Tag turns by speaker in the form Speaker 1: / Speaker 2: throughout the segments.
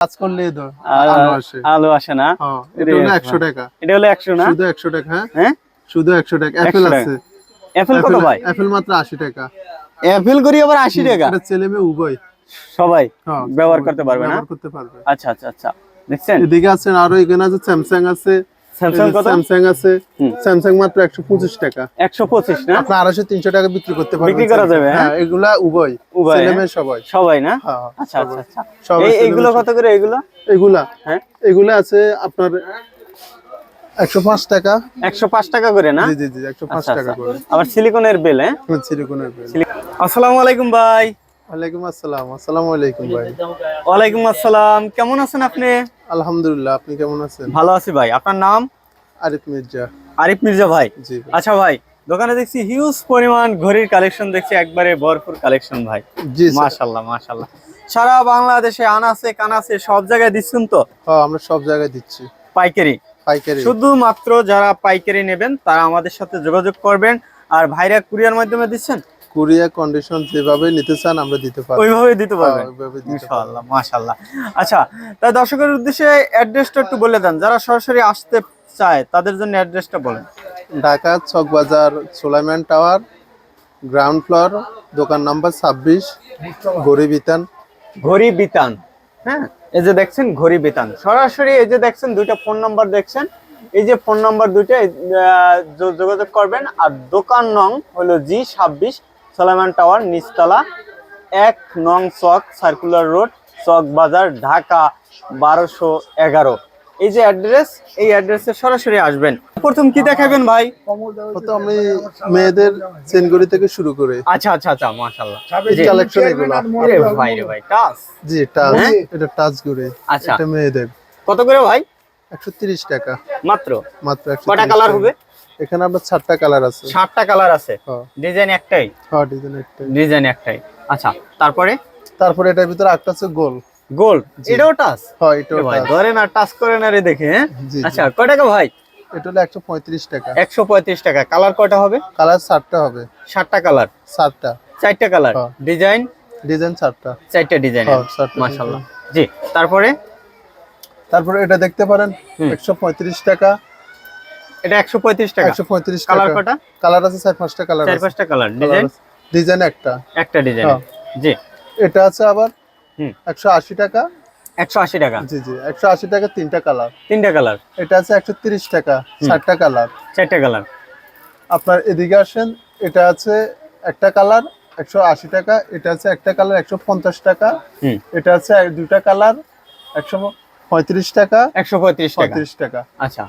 Speaker 1: কাজ করলে আলো আসে।
Speaker 2: না?
Speaker 1: হ্যাঁ, এটা হলো একশো টাকা।
Speaker 2: এটা হলো একশো না?
Speaker 1: শুধু একশো টাকা হ্যাঁ?
Speaker 2: হ্যাঁ?
Speaker 1: শুধু একশো টাকা। অ্যাপেল আছে।
Speaker 2: অ্যাপেল কত ভাই?
Speaker 1: অ্যাপেল মাত্র আশি টাকা।
Speaker 2: অ্যাপেল করি আবার আশি টাকা?
Speaker 1: এটা ছেলে মেয়ে উভয়।
Speaker 2: সবাই
Speaker 1: হ্যাঁ,
Speaker 2: ব্যবহার করতে পারবে না?
Speaker 1: করতে পারবে।
Speaker 2: আচ্ছা আচ্ছা আচ্ছা। দেখছেন?
Speaker 1: এদিকে আছেন আরও এখানে আছে স্যামসাং আছে।
Speaker 2: স্যামসাং কত?
Speaker 1: স্যামসাং আছে। স্যামসাং মাত্র একশো পঁচিশ টাকা।
Speaker 2: একশো পঁচিশ না?
Speaker 1: আপনি আড়াইশো তিনশো টাকা বিক্রি করতে পারবেন।
Speaker 2: বিক্রি করা যাবে,
Speaker 1: হ্যাঁ? এগুলা উভয়।
Speaker 2: উভয়,
Speaker 1: ছেলে? সবাই।
Speaker 2: সবাই না?
Speaker 1: হ্যাঁ
Speaker 2: আচ্ছা আচ্ছা আচ্ছা। এই
Speaker 1: ছেলে
Speaker 2: কত করে এগুলো
Speaker 1: এগুলা।
Speaker 2: হ্যাঁ?
Speaker 1: এগুলা আছে আপনার একশো পাঁচ টাকা।
Speaker 2: একশো পাঁচ টাকা করে না?
Speaker 1: জি জি
Speaker 2: আচ্ছা
Speaker 1: টাকা
Speaker 2: আচ্ছা।
Speaker 1: করে।
Speaker 2: আবার সিলিকনের বেল হ্যাঁ?
Speaker 1: সিলিকনের বিল।
Speaker 2: আসসালামু আলাইকুম ভাই।
Speaker 1: ওয়ালাইকুম আসসালাম। আসসালামু আলাইকুম ভাই।
Speaker 2: ওয়ালাইকুম আসসালাম। কেমন আছেন আপনি?
Speaker 1: আলহামদুলিল্লাহ আপনি কেমন আছেন?
Speaker 2: ভালো আছি ভাই। আপনার নাম?
Speaker 1: আরিফ মির্জা।
Speaker 2: আরিফ মির্জা ভাই? আচ্ছা ভাই দোকানে দেখছি হিউজ পরিমাণ ঘড়ির কালেকশন দেখছি একবারে ভরপুর কালেকশন ভাই।
Speaker 1: জি
Speaker 2: সারা বাংলাদেশে আনাসে কানাসে সব জায়গায় দিচ্ছেন তো?
Speaker 1: হ্যাঁ আমরা সব জায়গায় দিচ্ছি।
Speaker 2: পাইকারি?
Speaker 1: পাইকারি।
Speaker 2: শুধুমাত্র যারা পাইকারি নেবেন তারা আমাদের সাথে যোগাযোগ করবেন। আর ভাইরা কুরিয়ার মাধ্যমে দিচ্ছেন?
Speaker 1: কুরিয়া কন্ডিশন যেভাবে নিতে চান আমরা দিতে পারব।
Speaker 2: ওইভাবে দিতে
Speaker 1: হ্যাঁ,
Speaker 2: পারবেন।
Speaker 1: ওইভাবে দিতে
Speaker 2: ইনশাআল্লাহ মাশাআল্লাহ আচ্ছা তাই দর্শকের উদ্দেশ্যে অ্যাড্রেসটা একটু বলে দেন। যারা সরাসরি আসতে চায় তাদের জন্য অ্যাড্রেসটা বলেন।
Speaker 1: Dhaka Chawkbazar Solaiman tower ground floor দোকান নাম্বার ছাব্বিশ ঘড়ি গরিবিতান
Speaker 2: ঘড়ি বিতান। হ্যাঁ এই যে দেখছেন ঘড়ি বিতান। সরাসরি এই যে দেখছেন দুইটা ফোন নাম্বার দেখছেন। এই যে ফোন নাম্বার দুইটা যোগাযোগ করবেন। আর দোকান নং হলো জি ছাব্বিশ সালামান টাওয়ার নিচতলা এক নং চক সার্কুলার রোড চক বাজার ঢাকা বারোশো এগারো। এই যে অ্যাড্রেস এই অ্যাড্রেসে সরাসরি আসবেন। প্রথম কি দেখাবেন ভাই?
Speaker 1: তো আমি মেয়েদের চেনগুড়ি থেকে শুরু করে
Speaker 2: আচ্ছা আচ্ছা আচ্ছা মাশাল্লাহ জি।
Speaker 1: কালেকশন এগুলো।
Speaker 2: আরে ভাই রে ভাই টাস
Speaker 1: জি টাচ।
Speaker 2: হ্যাঁ?
Speaker 1: এটা টাচ গুড়ি
Speaker 2: আচ্ছা।
Speaker 1: এটা মেয়েদের।
Speaker 2: কত করে ভাই?
Speaker 1: একশো তিরিশ টাকা।
Speaker 2: মাত্র?
Speaker 1: মাত্র
Speaker 2: কটা কালার হবে?
Speaker 1: এখানে আপনার চারটা কালার আছে।
Speaker 2: ষাটটা কালার আছে। ডিজাইন একটাই?
Speaker 1: হ্যাঁ ডিজাইন একটা
Speaker 2: ডিজাইন একটাই। আচ্ছা তারপরে?
Speaker 1: তারপরে এটার ভিতরে একটা আছে গোল।
Speaker 2: গোল এটাও টাচ
Speaker 1: হ্যাঁ এটাও
Speaker 2: ভাই
Speaker 1: touch।
Speaker 2: ধরে না টাচ করে না রে দেখে হ্যাঁ। আচ্ছা কয় টাকা ভাই?
Speaker 1: এটা হলো একশো পঁয়ত্রিশ টাকা।
Speaker 2: একশো পঁয়ত্রিশ টাকা। কালার কয়টা হবে?
Speaker 1: কালার চারটা হবে।
Speaker 2: ষাটটা কালার।
Speaker 1: চারটা
Speaker 2: চারটা কালার।
Speaker 1: হ্যাঁ।
Speaker 2: ডিজাইন?
Speaker 1: ডিজাইন চারটা
Speaker 2: চারটা ডিজাইন।
Speaker 1: হ্যাঁ,
Speaker 2: মাশাল্লাহ জি তারপরে?
Speaker 1: তারপরে এটা দেখতে পারেন। একশো পঁয়ত্রিশ টাকা।
Speaker 2: এটা একশো পঁয়ত্রিশ টাকা।
Speaker 1: একশো পঁয়ত্রিশ
Speaker 2: কালার কটা
Speaker 1: কালার আছে চার পাঁচটা কালার
Speaker 2: চার পাঁচটা কালার। ডিজাইন?
Speaker 1: ডিজাইন একটা।
Speaker 2: একটা ডিজাইন।
Speaker 1: হ্যাঁ।
Speaker 2: জি।
Speaker 1: এটা আছে আবার। একশো আশি টাকা।
Speaker 2: একশো আশি টাকা।
Speaker 1: জি জি একশো আশি টাকা তিনটা কালার।
Speaker 2: তিনটা কালার।
Speaker 1: এটা আছে একশো তিরিশ টাকা চারটা কালার।
Speaker 2: চারটা কালার।
Speaker 1: আপনার এদিকে আসেন এটা আছে একটা কালার একশো আশি টাকা এটা আছে একটা কালার একশো পঞ্চাশ টাকা। এটা আছে দুইটা কালার একশো পঁয়ত্রিশ টাকা।
Speaker 2: একশো পঁয়ত্রিশ টাকা।
Speaker 1: পঁয়ত্রিশ টাকা।
Speaker 2: আচ্ছা।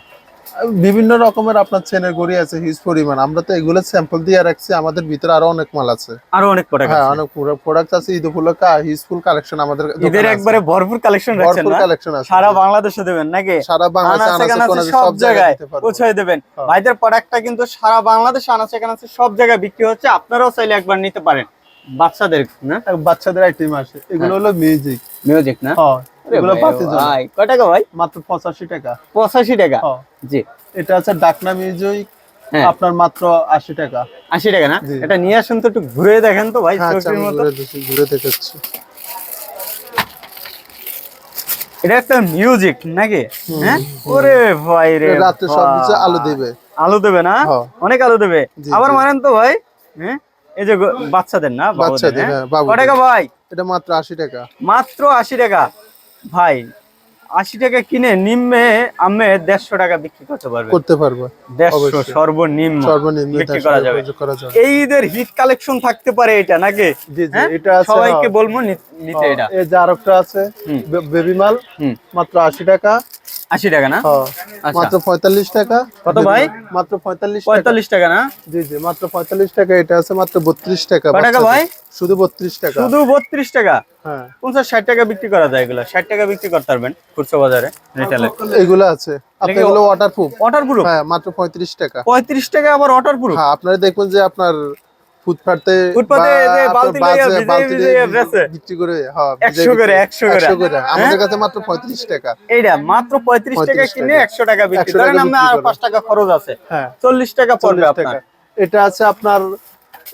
Speaker 1: বিভিন্ন রকমের আপনার চেনের গড়ি আছে হিউজ পরিমাণ। আমরা তো এগুলো স্যাম্পল দিয়ে রাখছি আমাদের ভিতরে আরও অনেক মাল আছে।
Speaker 2: আরও অনেক প্রোডাক্ট
Speaker 1: হ্যাঁ অনেক প্রোডাক্ট আছে ঈদ উপলক্ষে হিউজফুল কালেকশন আমাদের
Speaker 2: ঈদের একবারে ভরপুর কালেকশন রাখছেন
Speaker 1: ভরপুর কালেকশন আছে।
Speaker 2: সারা বাংলাদেশে দেবেন নাকি?
Speaker 1: সারা বাংলাদেশে
Speaker 2: আনাচে কানাচে সব জায়গায়। পৌঁছে দেবেন।
Speaker 1: হ্যাঁ।
Speaker 2: ভাইদের প্রোডাক্টটা কিন্তু সারা বাংলাদেশে আনাচে কানাচে সব জায়গায় বিক্রি হচ্ছে। আপনারাও চাইলে একবার নিতে পারেন। বাচ্চাদের না?
Speaker 1: বাচ্চাদের আইটেম আছে এগুলো হলো মিউজিক
Speaker 2: মিউজিক না?
Speaker 1: হ্যাঁ। এগুলো
Speaker 2: ভাই,
Speaker 1: বাচ্চাদের জন্য।
Speaker 2: ভাই কয় টাকা ভাই?
Speaker 1: মাত্র পঁচাশি টাকা।
Speaker 2: পঁচাশি টাকা? জি।
Speaker 1: এটা আছে ডাকনা মিউজিক আপনার মাত্র আশি টাকা।
Speaker 2: আশি টাকা না? এটা নিয়ে আসুন তো একটু ঘুরে দেখেন তো ভাই চোখের
Speaker 1: আমি
Speaker 2: মতো।
Speaker 1: ঘুরে দেখাচ্ছি।
Speaker 2: এটা একটা মিউজিক নাকি? হ্যাঁ? ওরে ভাই রে
Speaker 1: রাতে সব কিছু আলো দিবে।
Speaker 2: আলো দেবে না?
Speaker 1: হ্যাঁ।
Speaker 2: অনেক আলো দেবে। আবার মানেন তো ভাই হ্যাঁ? এই যে বাচ্চাদের না?
Speaker 1: বাচ্চাদের,
Speaker 2: হ্যাঁ?
Speaker 1: হ্যাঁ,
Speaker 2: কয় টাকা ভাই?
Speaker 1: এটা মাত্র আশি টাকা।
Speaker 2: মাত্র আশি টাকা। ভাই আশি টাকা কিনে নিম্নে আমি দেড়শো টাকা বিক্রি করতে পারব।
Speaker 1: করতে পারব
Speaker 2: দেড়শো সর্বনিম্ন
Speaker 1: সর্বনিম্ন
Speaker 2: বিক্রি করা যাবে। এই ঈদের হিট কালেকশন থাকতে পারে এটা নাকি?
Speaker 1: জি জি
Speaker 2: হ্যাঁ?
Speaker 1: এটা আছে
Speaker 2: সবাইকে। বলব নিতে এটা।
Speaker 1: এই যে আরেকটা আছে। বেবি মাল মাত্র আশি টাকা।
Speaker 2: আশি টাকা না?
Speaker 1: হ্যাঁ।
Speaker 2: আচ্ছা।
Speaker 1: মাত্র পঁয়তাল্লিশ টাকা।
Speaker 2: কত ভাই?
Speaker 1: মাত্র পঁয়তাল্লিশ
Speaker 2: পঁয়তাল্লিশ টাকা না?
Speaker 1: জি জি মাত্র পঁয়তাল্লিশ টাকা। এটা আছে মাত্র বত্রিশ টাকা
Speaker 2: টাকা ভাই?
Speaker 1: শুধু বত্রিশ টাকা।
Speaker 2: শুধু বত্রিশ টাকা?
Speaker 1: হ্যাঁ।
Speaker 2: পঞ্চাশ ষাট টাকা বিক্রি করা যায় এগুলো? ষাট টাকা বিক্রি করতে পারবেন খুচরো বাজারে রিটেলে
Speaker 1: এগুলো আছে। আপনার
Speaker 2: কি-
Speaker 1: এগুলো ওয়াটার প্রুফ
Speaker 2: ওয়াটার প্রুফ
Speaker 1: হ্যাঁ মাত্র পঁয়ত্রিশ টাকা।
Speaker 2: পঁয়ত্রিশ টাকা আবার ওয়াটার প্রুফ
Speaker 1: হ্যাঁ আপনারা দেখবেন যে আপনার ফুটপাতে
Speaker 2: যে বালতি বেচে।
Speaker 1: বিক্রি করে হ্যাঁ
Speaker 2: করে, করে।
Speaker 1: আমাদের
Speaker 2: হ্যাঁ?
Speaker 1: কাছে মাত্র পঁয়ত্রিশ টাকা
Speaker 2: এইটা মাত্র পঁয়ত্রিশ টাকা কিনে
Speaker 1: টাকা।
Speaker 2: একশো টাকা বিক্রি
Speaker 1: 100 টাকা
Speaker 2: ধরেন
Speaker 1: বিক্রি
Speaker 2: আর টাকা খরচ আছে
Speaker 1: হ্যাঁ
Speaker 2: চল্লিশ টাকা পড়বে
Speaker 1: চল্লিশ
Speaker 2: আপনার
Speaker 1: এটা আছে আপনার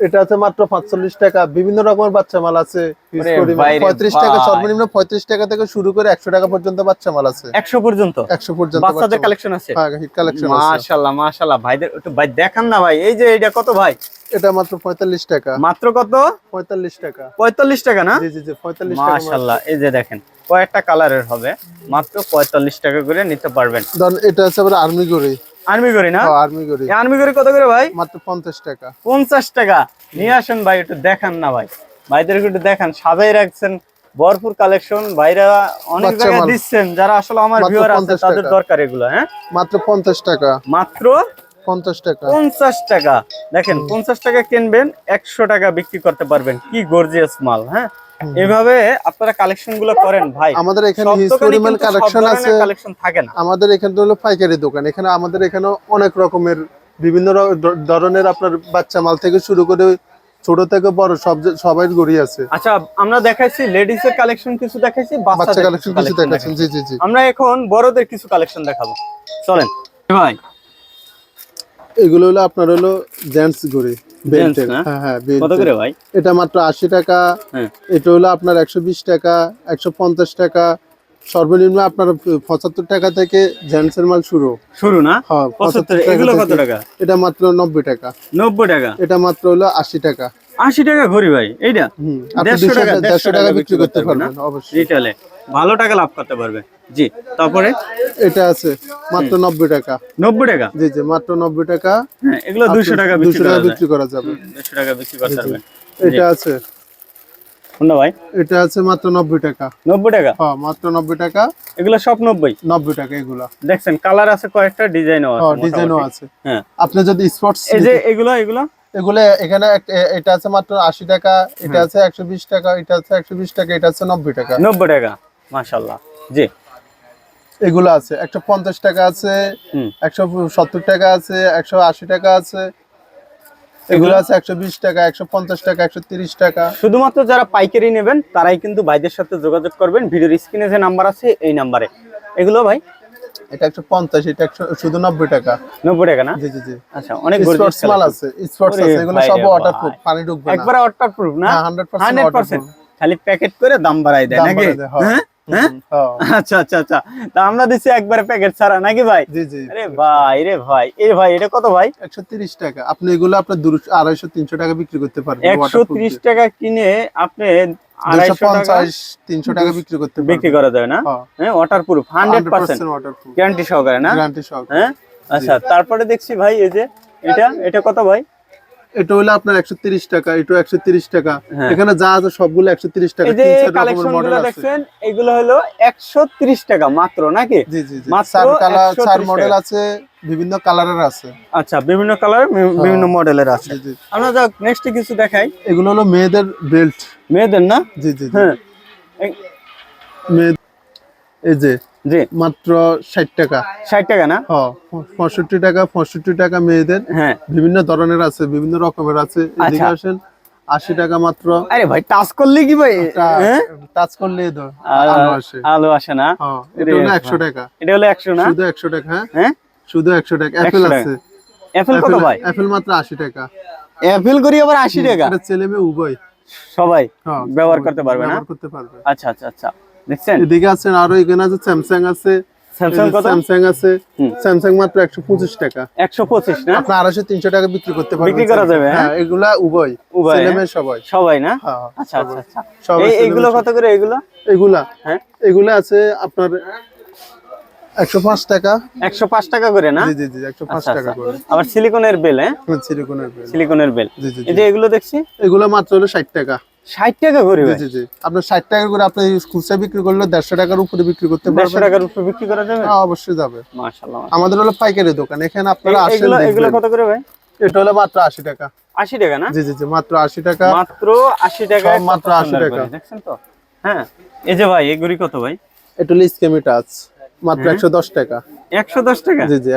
Speaker 1: এটা আছে মাত্র পাঁচচল্লিশ টাকা। বিভিন্ন রকমের বাচ্চা মাল আছে। পঁয়ত্রিশ টাকা সর্বনিম্ন পঁয়ত্রিশ টাকা থেকে শুরু করে একশো টাকা পর্যন্ত বাচ্চা মাল আছে।
Speaker 2: একশো পর্যন্ত?
Speaker 1: একশো পর্যন্ত
Speaker 2: বাচ্চাদের কালেকশন আছে?
Speaker 1: কালেকশন
Speaker 2: মাশাল্লাহ মাশাল্লাহ। ভাইদের ভাই দেখান না ভাই। এই যে এটা কত ভাই?
Speaker 1: এটা মাত্র পঁয়তাল্লিশ টাকা।
Speaker 2: মাত্র কত?
Speaker 1: পঁয়তাল্লিশ টাকা।
Speaker 2: পঁয়তাল্লিশ টাকা না?
Speaker 1: জি জি জি পঁয়তাল্লিশ।
Speaker 2: মাশাল্লাহ। এই যে দেখেন কয়েকটা কালারের হবে। মাত্র পঁয়তাল্লিশ টাকা করে নিতে পারবেন।
Speaker 1: এটা আছে আবার আর্মি গড়ি
Speaker 2: আর্মি করি না?
Speaker 1: আর্মি গড়ি
Speaker 2: আর্মি করি কত করে ভাই?
Speaker 1: মাত্র পঞ্চাশ টাকা।
Speaker 2: পঞ্চাশ টাকা। নিয়ে আসেন ভাই একটু দেখান না ভাই। ভাইদেরকে একটু দেখান। সাজাই রাখছেন ভরপুর কালেকশন ভাইরা অনেক জায়গায় দিচ্ছেন যারা আসলে আমার ভিউয়ার আছে তাদের দরকার এগুলো হ্যাঁ?
Speaker 1: মাত্র পঞ্চাশ টাকা।
Speaker 2: মাত্র
Speaker 1: পঞ্চাশ টাকা।
Speaker 2: পঞ্চাশ টাকা। দেখেন পঞ্চাশ টাকা কিনবেন একশো টাকা বিক্রি করতে পারবেন। কি গর্জিয়াস মাল হ্যাঁ? এভাবে আপনারা কালেকশনগুলো করেন ভাই।
Speaker 1: আমাদের এখানে হিউজ কালেকশন আছে।
Speaker 2: কালেকশন থাকে না।
Speaker 1: আমাদের এখানে হলো পাইকারি দোকান। এখানে আমাদের এখানে অনেক রকমের বিভিন্ন ধরনের আপনার বাচ্চা মাল থেকে শুরু করে ছোট থেকে বড় সব সবাই গড়ি আছে।
Speaker 2: আচ্ছা আমরা দেখাইছি লেডিস এর কালেকশন কিছু দেখাইছি
Speaker 1: বাচ্চা কালেকশন কিছু দেখাচ্ছেন। জি জি জি।
Speaker 2: আমরা এখন বড়দের কিছু কালেকশন দেখাবো। চলেন। ভাই।
Speaker 1: এগুলো হলো আপনার হলো জেন্টস ঘড়ি। হ্যাঁ হ্যাঁ
Speaker 2: কত করে ভাই?
Speaker 1: এটা মাত্র আশি টাকা।
Speaker 2: হ্যাঁ।
Speaker 1: এটা হলো আপনার একশো বিশ টাকা একশো পঞ্চাশ টাকা। সর্বনিম্ন আপনার পঁচাত্তর টাকা থেকে জেন্টসের মাল শুরু।
Speaker 2: শুরু না? পঁচাত্তর এগুলো কত টাকা?
Speaker 1: এটা মাত্র নব্বই টাকা।
Speaker 2: নব্বই টাকা?
Speaker 1: এটা মাত্র হলো আশি টাকা।
Speaker 2: আশি টাকা ঘড়ি ভাই এইটা? দেড়শো টাকা
Speaker 1: দেড়শো টাকা বিক্রি করতে
Speaker 2: পারবেন
Speaker 1: অবশ্যই।
Speaker 2: রিটেলে ভালো টাকা লাভ করতে পারবে। জি তারপরে?
Speaker 1: এটা আছে মাত্র নব্বই টাকা।
Speaker 2: নব্বই টাকা?
Speaker 1: জি জি মাত্র নব্বই টাকা।
Speaker 2: হ্যাঁ এগুলো দুশো টাকা বিক্রি
Speaker 1: দুশো
Speaker 2: করা
Speaker 1: টাকা বিক্রি করা যাবে।
Speaker 2: দুশো টাকা বিক্রি করতে পারবেন
Speaker 1: এটা আছে।
Speaker 2: কোনটা ভাই?
Speaker 1: এটা আছে মাত্র নব্বই টাকা।
Speaker 2: নব্বই টাকা?
Speaker 1: হ্যাঁ মাত্র নব্বই টাকা।
Speaker 2: এগুলো সব নব্বই?
Speaker 1: নব্বই টাকা এগুলা।
Speaker 2: দেখছেন কালার আছে কয়েকটা ডিজাইনও আছে
Speaker 1: হ্যাঁ ডিজাইনও আছে।
Speaker 2: হ্যাঁ।
Speaker 1: আপনি যদি স্পোর্টস
Speaker 2: এই যে এগুলো এগুলো?
Speaker 1: এগুলো এখানে এটা আছে মাত্র আশি টাকা এটা আছে একশো বিশ টাকা এটা আছে একশো বিশ টাকা এটা আছে নব্বই টাকা।
Speaker 2: নব্বই টাকা মাশাল্লাহ জি।
Speaker 1: এগুলো আছে একশো পঞ্চাশ টাকা আছে একশো সত্তর টাকা আছে একশো আশি টাকা আছে। এগুলো আছে একশো বিশ টাকা একশো পঞ্চাশ টাকা একশো তিরিশ টাকা।
Speaker 2: শুধুমাত্র যারা পাইকারি নেবেন তারাই কিন্তু ভাইদের সাথে যোগাযোগ করবেন। ভিডিওর স্ক্রিনে যে নাম্বার আছে এই নাম্বারে। এগুলো ভাই
Speaker 1: এটা একশো পঞ্চাশ এটা একশো শুধু নব্বই টাকা।
Speaker 2: নব্বই টাকা না?
Speaker 1: জি জি জি।
Speaker 2: আচ্ছা অনেক
Speaker 1: মাল আছে স্পোর্টস আছে এগুলো সব পানি ঢুকবে না।
Speaker 2: একবারে
Speaker 1: হ্যাঁ, 100%
Speaker 2: হান্ড্রেড
Speaker 1: waterproof।
Speaker 2: খালি প্যাকেট করে দাম বাড়াই দেয় নাকি?
Speaker 1: হ্যাঁ।
Speaker 2: হ্যাঁ? আচ্ছা আচ্ছা আচ্ছা। তা আমরা দিচ্ছি একবারে প্যাকেট ছাড়া নাকি ভাই?
Speaker 1: জি জি।
Speaker 2: আরে ভাই রে ভাই। এ ভাই এটা কত ভাই?
Speaker 1: একশো তিরিশ টাকা। আপনি এগুলো আপনার দুশো আড়াইশো তিনশো টাকা বিক্রি করতে পারবেন
Speaker 2: একশো ত্রিশ টাকা কিনে আপনি
Speaker 1: টাকা বিক্রি করতে
Speaker 2: বিক্রি করা যাবে না?
Speaker 1: হ্যাঁ।
Speaker 2: হ্যাঁ waterproof hundred percent guarantee সহকারে না?
Speaker 1: গ্যারান্টি সহ
Speaker 2: হ্যাঁ? আচ্ছা তারপরে দেখছি ভাই এই যে এটা এটা কত ভাই?
Speaker 1: এটা হলো আপনার একশো তিরিশ টাকা এটা একশো তিরিশ টাকা। এখানে যা আছে সবগুলো একশো তিরিশ টাকা
Speaker 2: যে
Speaker 1: তিন চার রকমের মডেল আছে।
Speaker 2: দেখছেন এগুলো হলো একশো ত্রিশ টাকা মাত্র নাকি?
Speaker 1: জি জি জি।
Speaker 2: মাত্র 130
Speaker 1: চার মডেল আছে। বিভিন্ন কালারের আছে।
Speaker 2: আচ্ছা বিভিন্ন কালার বিভিন্ন মডেলের আছে। আমরা যাক নেক্সট কিছু দেখাই।
Speaker 1: এগুলো হলো মেয়েদের বেল্ট
Speaker 2: মেয়েদের না?
Speaker 1: জি জি
Speaker 2: হ্যাঁ। এই-
Speaker 1: মেয়ে এই যে
Speaker 2: জি।
Speaker 1: মাত্র ষাট টাকা।
Speaker 2: ষাট টাকা না?
Speaker 1: হ পঁয়ষট্টি টাকা পঁয়ষট্টি টাকা মেয়েদের।
Speaker 2: হ্যাঁ।
Speaker 1: বিভিন্ন ধরনের আছে বিভিন্ন রকমের আছে। এদিকে
Speaker 2: আচ্ছা।
Speaker 1: আসেন আশি টাকা মাত্র।
Speaker 2: আরে ভাই টাচ করলে কি ভাই? হ্যাঁ?
Speaker 1: টাচ করলে তো
Speaker 2: আলো
Speaker 1: আসে।
Speaker 2: আলো আসে না?
Speaker 1: হ্যাঁ এটা হলো একশো টাকা।
Speaker 2: এটা হলো একশো না?
Speaker 1: শুধু একশো টাকা হ্যাঁ?
Speaker 2: হ্যাঁ?
Speaker 1: শুধু একশো টাকা। অ্যাপেল আছে।
Speaker 2: অ্যাপেল কত ভাই?
Speaker 1: অ্যাপেল মাত্র আশি টাকা।
Speaker 2: অ্যাপেল করি আবার আশি টাকা?
Speaker 1: এটা ছেলে মেয়ে উভয়।
Speaker 2: সবাই?
Speaker 1: হ্যাঁ,
Speaker 2: ব্যবহার করতে পারবে না?
Speaker 1: ব্যবহার করতে পারবে।
Speaker 2: আচ্ছা আচ্ছা আচ্ছা। দেখছেন?
Speaker 1: এদিকে আছেন আরও এখানে আছে স্যামসাং আছে।
Speaker 2: স্যামসাং কত?
Speaker 1: স্যামসাং আছে। স্যামসাং মাত্র একশো পঁচিশ টাকা।
Speaker 2: একশো পঁচিশ না?
Speaker 1: আপনি আড়াইশো তিনশো টাকা বিক্রি করতে পারবেন
Speaker 2: বিক্রি করা যাবে, হ্যাঁ?
Speaker 1: হ্যাঁ এগুলা উভয়।
Speaker 2: উভয়,
Speaker 1: ছেলে
Speaker 2: হ্যাঁ?
Speaker 1: মেয়ে সবাই।
Speaker 2: সবাই না? আচ্ছা আচ্ছা আচ্ছা। এই
Speaker 1: মেয়ে
Speaker 2: কত করে এগুলো
Speaker 1: এগুলা।
Speaker 2: হ্যাঁ?
Speaker 1: এগুলা আছে আপনার একশো পাঁচ টাকা।
Speaker 2: একশো পাঁচ টাকা করে না?
Speaker 1: জি জি জি একশো পাঁচ
Speaker 2: আচ্ছা
Speaker 1: টাকা
Speaker 2: আচ্ছা।
Speaker 1: করে।
Speaker 2: আবার সিলিকনের বেল হ্যাঁ?
Speaker 1: সিলিকনের বেল।
Speaker 2: সিলিকনের বেল। এই যে এগুলো দেখছি?
Speaker 1: এগুলো মাত্র হলো ষাট টাকা।
Speaker 2: ষাট টাকা করে
Speaker 1: জি
Speaker 2: ভাই।
Speaker 1: জি জি। আপনার ষাট টাকা করে আপনি খুচরা বিক্রি করলে দেড়শো টাকার উপরে বিক্রি করতে পারবেন।
Speaker 2: টাকার উপর বিক্রি করা যাবে?
Speaker 1: হ্যাঁ, অবশ্যই যাবে।
Speaker 2: মাশাল্লাহ
Speaker 1: আমাদের হলো পাইকারি দোকান। এখানে আপনারা আসেন
Speaker 2: এগুলো এগুলো কত করে ভাই?
Speaker 1: এটা হলো মাত্র আশি টাকা।
Speaker 2: আশি টাকা না?
Speaker 1: জি জি জি মাত্র আশি টাকা।
Speaker 2: মাত্র আশি টাকা
Speaker 1: মাত্র 80 টাকা।
Speaker 2: দেখছেন তো? হ্যাঁ। এই যে ভাই এগুলি কত ভাই?
Speaker 1: এটা হলো স্কেমি টাচ। মাত্র
Speaker 2: হ্যাঁ।
Speaker 1: একশো দশ টাকা।
Speaker 2: একশো দশ টাকা?
Speaker 1: জি জি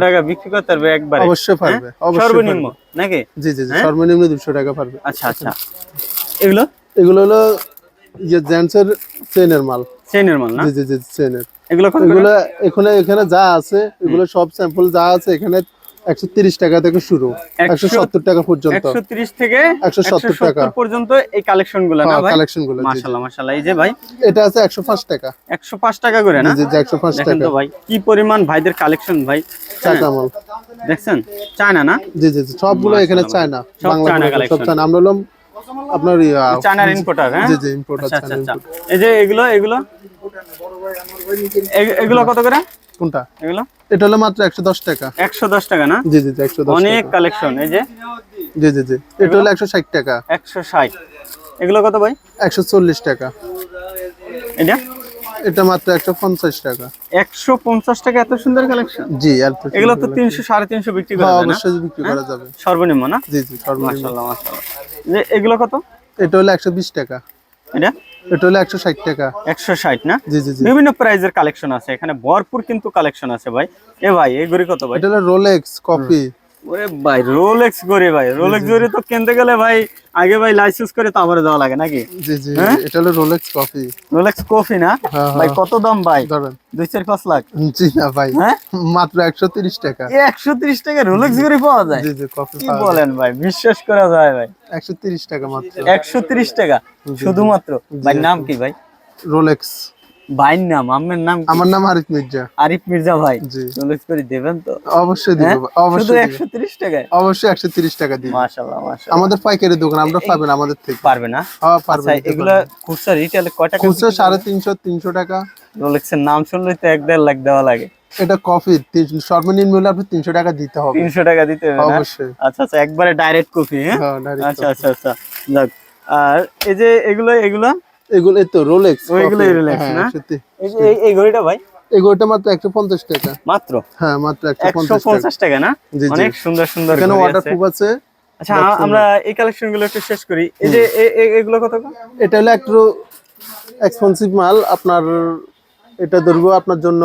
Speaker 2: টাকা। বিক্রি করতে পারবে একবারে।
Speaker 1: অবশ্যই পারবে
Speaker 2: হ্যাঁ? সর্বনিম্ন নাকি?
Speaker 1: জি জি
Speaker 2: হ্যাঁ?
Speaker 1: সর্বনিম্ন টাকা পারবে।
Speaker 2: আচ্ছা আচ্ছা। এগুলো?
Speaker 1: এগুলো হলো জেন্টসের চেনের মাল।
Speaker 2: চেনের মাল না?
Speaker 1: জি জি জি চেনের
Speaker 2: এগুলো
Speaker 1: এগুলো এখানে এখানে যা আছে এগুলো সব স্যাম্পল যা আছে এখানে একশো তিরিশ টাকা থেকে শুরু টাকা পর্যন্ত।
Speaker 2: একশো তিরিশ থেকে
Speaker 1: 170 টাকা।
Speaker 2: পর্যন্ত এই কালেকশনগুলো না ভাই?
Speaker 1: কালেকশনগুলো জি, জি।
Speaker 2: মাশাল্লাহ মাশাল্লাহ এই যে ভাই?
Speaker 1: এটা আছে একশো পাঁচ টাকা।
Speaker 2: করে না?
Speaker 1: জি জি একশো পাঁচ
Speaker 2: দেখেন
Speaker 1: টাকা।
Speaker 2: তো ভাই কি পরিমাণ ভাইদের কালেকশন ভাই।
Speaker 1: চায়না
Speaker 2: দেখছেন? চায়না না?
Speaker 1: জি জি সবগুলো এখানে চায়না বাংলা সব চায়না। আমরা হলাম আপনার
Speaker 2: চায়নার ইম্পোর্টার হ্যাঁ?
Speaker 1: জি জি ইম্পোর্ট
Speaker 2: আচ্ছা আচ্ছা
Speaker 1: চায়না
Speaker 2: আচ্ছা। এই যে এগুলো এগুলো? এগুলো কত করে?
Speaker 1: কোনটা?
Speaker 2: এগুলো?
Speaker 1: এটা হলো মাত্র একশো দশ টাকা।
Speaker 2: একশো দশ টাকা না?
Speaker 1: জি জি জি একশো দশ
Speaker 2: অনেক কালেকশন এই যে?
Speaker 1: জি জি জি। এটা হলো একশো ষাট টাকা।
Speaker 2: একশো ষাট। এগুলো কত ভাই?
Speaker 1: একশো চল্লিশ টাকা।
Speaker 2: এটা
Speaker 1: এটা মাত্র একশো পঞ্চাশ টাকা।
Speaker 2: একশো পঞ্চাশ টাকা এত সুন্দর কালেকশন?
Speaker 1: জি
Speaker 2: এগুলো তো তিনশো সাড়ে তিনশো বিক্রি করা
Speaker 1: হ্যাঁ
Speaker 2: যায় না?
Speaker 1: অবশ্যই বিক্রি করা যাবে।
Speaker 2: সর্বনিম্ন না?
Speaker 1: জি জি সর্বনিম্ন।
Speaker 2: মাশাল্লাহ মাশাল্লাহ যে এগুলো কত?
Speaker 1: এটা হলো একশো বিশ টাকা।
Speaker 2: এটা?
Speaker 1: এটা হলো একশো ষাট টাকা।
Speaker 2: একশো ষাট না?
Speaker 1: জি জি
Speaker 2: বিভিন্ন প্রাইজের কালেকশন আছে। এখানে ভরপুর কিন্তু কালেকশন আছে ভাই। এ ভাই এগুলি কত ভাই?
Speaker 1: এটা হলো রোলেক্স কপি
Speaker 2: ওরে ভাই রোলেক্স ঘড়ি ভাই। রোলেক্স ঘড়ি তো কিনতে গেলে ভাই আগে ভাই লাইসেন্স করে তারপরে দেওয়া লাগে নাকি?
Speaker 1: জি জি
Speaker 2: হ্যাঁ?
Speaker 1: এটা হলো রোলেক্স কপি
Speaker 2: রোলেক্স কফি না?
Speaker 1: হ্যাঁ,
Speaker 2: ভাই
Speaker 1: হ্যাঁ।
Speaker 2: কত দাম ভাই? দুই চার পাঁচ লাখ।
Speaker 1: জি না ভাই মাত্র একশো তিরিশ টাকা।
Speaker 2: একশো ত্রিশ টাকা রোলেক্স ঘড়ি পাওয়া যায়?
Speaker 1: জি জি কপি
Speaker 2: কি বলেন ভাই বিশ্বাস করা যায় ভাই।
Speaker 1: একশো তিরিশ টাকা মাত্র।
Speaker 2: একশো ত্রিশ টাকা শুধুমাত্র। ভাই নাম কি ভাই?
Speaker 1: রোলেক্স
Speaker 2: ভাইয়ের নাম আমের নাম
Speaker 1: আমার নাম আরিফ মির্জা।
Speaker 2: আরিফ মির্জা ভাই। রোলেক্স করে দেবেন তো?
Speaker 1: অবশ্যই দিব
Speaker 2: হ্যাঁ?
Speaker 1: অবশ্যই।
Speaker 2: একশো ত্রিশ টাকায়?
Speaker 1: অবশ্যই একশো তিরিশ টাকা দিব
Speaker 2: মাশাল্লাহ মাশাল্লাহ
Speaker 1: আমাদের পাইকারি দোকান আমরা পাবেন আমাদের থেকে।
Speaker 2: পারবে না?
Speaker 1: হ্যাঁ
Speaker 2: আচ্ছা
Speaker 1: পারবেন
Speaker 2: এগুলা খুচরা রিটেলে কয় টাকা
Speaker 1: খুচরা সাড়ে তিনশো তিনশো টাকা।
Speaker 2: রোলেক্সের নাম শুনলেই তো এক দেড় লাখ দেওয়া লাগে।
Speaker 1: এটা কফি সর্বনিম্ন হলে আপনি তিনশো টাকা দিতে হবে।
Speaker 2: তিনশো টাকা দিতে হবে
Speaker 1: অবশ্যই।
Speaker 2: আচ্ছা আচ্ছা একবারে ডাইরেক্ট কপি হ্যাঁ?
Speaker 1: হ্যাঁ
Speaker 2: আচ্ছা আচ্ছা আচ্ছা। যাক আর এই যে এগুলো এগুলো?
Speaker 1: এগুলো তো রোলেক্স
Speaker 2: ও, এগুলোই Rolex, না?
Speaker 1: সত্যি।
Speaker 2: এই ঘড়িটা ভাই? এই ঘড়িটা
Speaker 1: মাত্র একশো পঞ্চাশ টাকা।
Speaker 2: মাত্র?
Speaker 1: হ্যাঁ মাত্র একশো
Speaker 2: একশো
Speaker 1: পঞ্চাশ টাকা
Speaker 2: না। অনেক সুন্দর সুন্দর
Speaker 1: এখানে
Speaker 2: ঘড়ি
Speaker 1: ওয়াটার
Speaker 2: আছে। আচ্ছা আমরা এই কালেকশনগুলো একটু শেষ করি। এই যে এগুলো কত
Speaker 1: এটা হলো একটু এক্সপেন্সিভ মাল। আপনার এটা ধরবো আপনার জন্য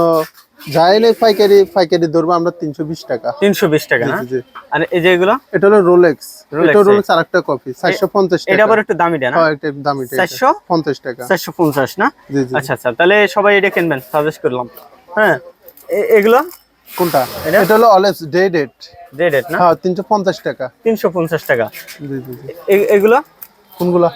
Speaker 1: যাইলে পাইকারি পাইকারি ধরবো আমরা তিনশো বিশ টাকা।
Speaker 2: তিনশো বিশ টাকা
Speaker 1: জি।
Speaker 2: আর এই যে এগুলো?
Speaker 1: এটা হলো রোলেক্স এটা রোলেক্স আর একটা কপি চারশো পঞ্চাশ
Speaker 2: এটা আবার একটু দামিটা না?
Speaker 1: হ্যাঁ এটা দাম
Speaker 2: চারশো?
Speaker 1: পঞ্চাশ টাকা।
Speaker 2: চারশো পঞ্চাশ না? আচ্ছা আচ্ছা তাহলে সবাই এটা কিনবেন সাজেস্ট করলাম। হ্যাঁ এগুলো?
Speaker 1: কোনটা? এটা? হলো অলেস ডে ডেট
Speaker 2: যে রেট না?
Speaker 1: হ্যাঁ তিনশো পঞ্চাশ টাকা।
Speaker 2: তিনশো পঞ্চাশ টাকা। এগুলো?
Speaker 1: কোনগুলো?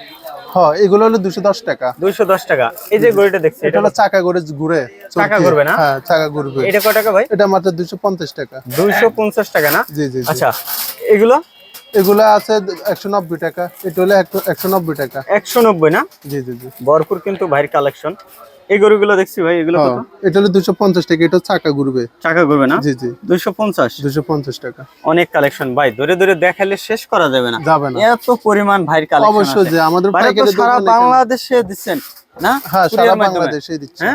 Speaker 1: হ্যাঁ এগুলো হলো দুশো দশ টাকা।
Speaker 2: দুইশো দশ টাকা। এই যে গড়িটা দেখছি
Speaker 1: এটা হলো চাকা ঘুরে
Speaker 2: চাকা ঘুরবে না?
Speaker 1: হ্যাঁ চাকা ঘুরবে।
Speaker 2: এটা কয় টাকা ভাই?
Speaker 1: এটা মাত্র দুশো পঞ্চাশ টাকা।
Speaker 2: দুইশো পঞ্চাশ টাকা না?
Speaker 1: জি জি।
Speaker 2: আচ্ছা এগুলো?
Speaker 1: এগুলো আছে একশো নব্বই টাকা। এটা হলো একশো- একশো নব্বই টাকা।
Speaker 2: একশো নব্বই না?
Speaker 1: জি জি জি।
Speaker 2: ভরপুর কিন্তু ভাইয়ের কালেকশন এই গরুগুলো দেখছি ভাই এগুলো কত?
Speaker 1: হ্যাঁ, এটা হলো দুশো পঞ্চাশ টাকা এটা চাকা ঘুরবে
Speaker 2: চাকা ঘুরবে না?
Speaker 1: জি জি।
Speaker 2: দুইশো পঞ্চাশ?
Speaker 1: দুশো পঞ্চাশ টাকা।
Speaker 2: অনেক কালেকশন ভাই ধরে ধরে দেখালে শেষ করা যাবে না।
Speaker 1: যাবে না।
Speaker 2: এত পরিমাণ ভাইয়ের কালেকশন
Speaker 1: অবশ্যই যে আমাদের
Speaker 2: ভাই
Speaker 1: পাইকারি
Speaker 2: সারা বাংলাদেশে দিচ্ছেন। না?
Speaker 1: হ্যাঁ সারা বাংলাদেশে দিচ্ছে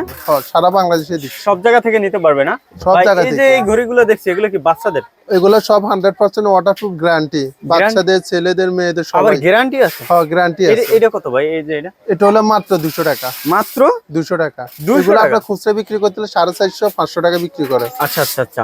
Speaker 1: সারা বাংলাদেশে দিচ্ছে।
Speaker 2: সব জায়গা থেকে নিতে পারবে না?
Speaker 1: সব
Speaker 2: ভাই,
Speaker 1: জায়গা
Speaker 2: এই যে এই ঘড়িগুলো দেখছি এগুলো কি বাচ্চাদের?
Speaker 1: এগুলো সব হান্ড্রেড পার্সেন্ট ওয়াটারপ্রুফ গ্যারান্টি বাচ্চাদের ছেলেদের মেয়েদের
Speaker 2: আবার গ্যারান্টি আছে?
Speaker 1: হ্যাঁ গ্যারান্টি আছে।
Speaker 2: এটা কত ভাই? এই যে এটা?
Speaker 1: এটা হলো মাত্র দুশো টাকা।
Speaker 2: মাত্র?
Speaker 1: দুশো টাকা। এগুলো আমরা খুচরা বিক্রি করতে হলে সাড়ে চারশো পাঁচশো টাকা বিক্রি করে।
Speaker 2: আচ্ছা আচ্ছা আচ্ছা।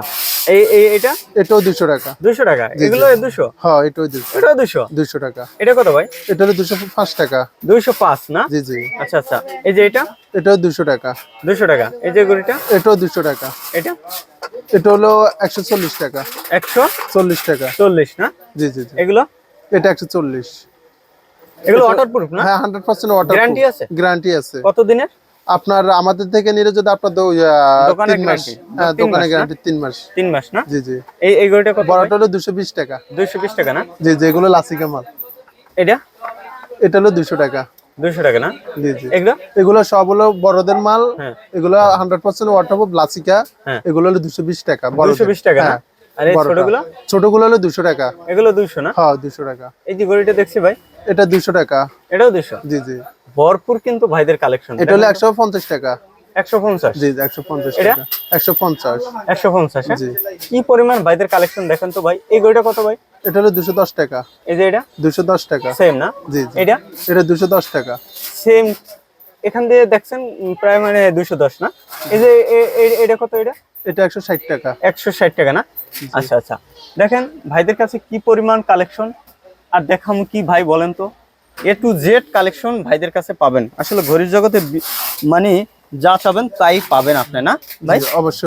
Speaker 2: এই এই এটা?
Speaker 1: এটাও দুশো টাকা।
Speaker 2: দুশো টাকা? এগুলো দুশো?
Speaker 1: হ্যাঁ এটাও দুশো।
Speaker 2: এটাও দুশো?
Speaker 1: দুশো টাকা।
Speaker 2: এটা কত ভাই?
Speaker 1: এটা হলো দুশো পাঁচ টাকা।
Speaker 2: দুইশো পাঁচ না?
Speaker 1: জি জি।
Speaker 2: আচ্ছা আচ্ছা। এই যে এটা?
Speaker 1: এটাও দুশো টাকা।
Speaker 2: দুশো টাকা। এই যে ঘড়িটা?
Speaker 1: এটাও দুশো টাকা।
Speaker 2: এটা?
Speaker 1: এটা হলো একশো চল্লিশ টাকা।
Speaker 2: একশো
Speaker 1: চল্লিশ টাকা।
Speaker 2: চল্লিশ না?
Speaker 1: জি জি জি।
Speaker 2: এগুলো?
Speaker 1: এটা একশো চল্লিশ।
Speaker 2: এগুলো ওয়াটারপ্রুফ না?
Speaker 1: হ্যাঁ হান্ড্রেড পার্সেন্ট ওয়াটার
Speaker 2: Guarantee আছে?
Speaker 1: গ্যারান্টি আছে।
Speaker 2: কত দিনের?
Speaker 1: আপনার আমাদের থেকে নিলে যদি আপনার
Speaker 2: দোকানে
Speaker 1: তিন মাস। হ্যাঁ দোকানে? গ্যারান্টি তিন মাস।
Speaker 2: তিন মাস না?
Speaker 1: জি জি।
Speaker 2: এই এই কত
Speaker 1: বড়টা হলো দুশো বিশ টাকা।
Speaker 2: দুইশো বিশ টাকা না?
Speaker 1: জি জি এগুলো লাসিকা মাল।
Speaker 2: এটা?
Speaker 1: এটা হলো দুশো টাকা।
Speaker 2: দুইশো টাকা না?
Speaker 1: জি জি।
Speaker 2: এগুলো?
Speaker 1: এগুলো সব হলো বড়দের মাল
Speaker 2: হ্যাঁ।
Speaker 1: এগুলো হান্ড্রেড পার্সেন্ট ওয়াটারপ্রুফ লাসিকা
Speaker 2: হ্যাঁ।
Speaker 1: এগুলো হলো দুশো বিশ টাকা
Speaker 2: দুইশো বিশ টাকা না? আর এই ছোটগুলো?
Speaker 1: ছোটগুলো হলো দুশো টাকা।
Speaker 2: এগুলো দুইশো না?
Speaker 1: হ্যাঁ দুশো টাকা।
Speaker 2: এই যে গড়িটা দেখছি ভাই
Speaker 1: এটা 200 টাকা।
Speaker 2: এটাও দুইশো?
Speaker 1: জি জি।
Speaker 2: ভরপুর কিন্তু ভাইদের কালেকশন
Speaker 1: এটা হলো একশো পঞ্চাশ টাকা।
Speaker 2: একশো পঞ্চাশ।
Speaker 1: জি একশো পঞ্চাশ
Speaker 2: এটা?
Speaker 1: টাকা। একশো পঞ্চাশ।
Speaker 2: একশো পঞ্চাশ হ্যাঁ?
Speaker 1: জি।
Speaker 2: কি পরিমাণ ভাইদের কালেকশন দেখেন তো ভাই? এই কত ভাই?
Speaker 1: এটা হলো দুশো দশ টাকা।
Speaker 2: এই যে এটা?
Speaker 1: দুশো দশ টাকা।
Speaker 2: সেম না?
Speaker 1: জি
Speaker 2: এটা?
Speaker 1: টাকা।
Speaker 2: সেম এখান দিয়ে দেখছেন প্রায় মানে দুশো দশ না? এই যে এটা কত এটা?
Speaker 1: এটা একশো ষাট টাকা।
Speaker 2: একশো ষাট টাকা না? আচ্ছা আচ্ছা। দেখেন ভাইদের কাছে কি পরিমাণ কালেকশন আর দেখামু কি ভাই বলেন তো? এ টু জেড কালেকশন ভাইদের কাছে পাবেন। আসলে ঘড়ির জগতে মানে যা চাবেন তাই পাবেন আপনি না ভাই?
Speaker 1: অবশ্যই।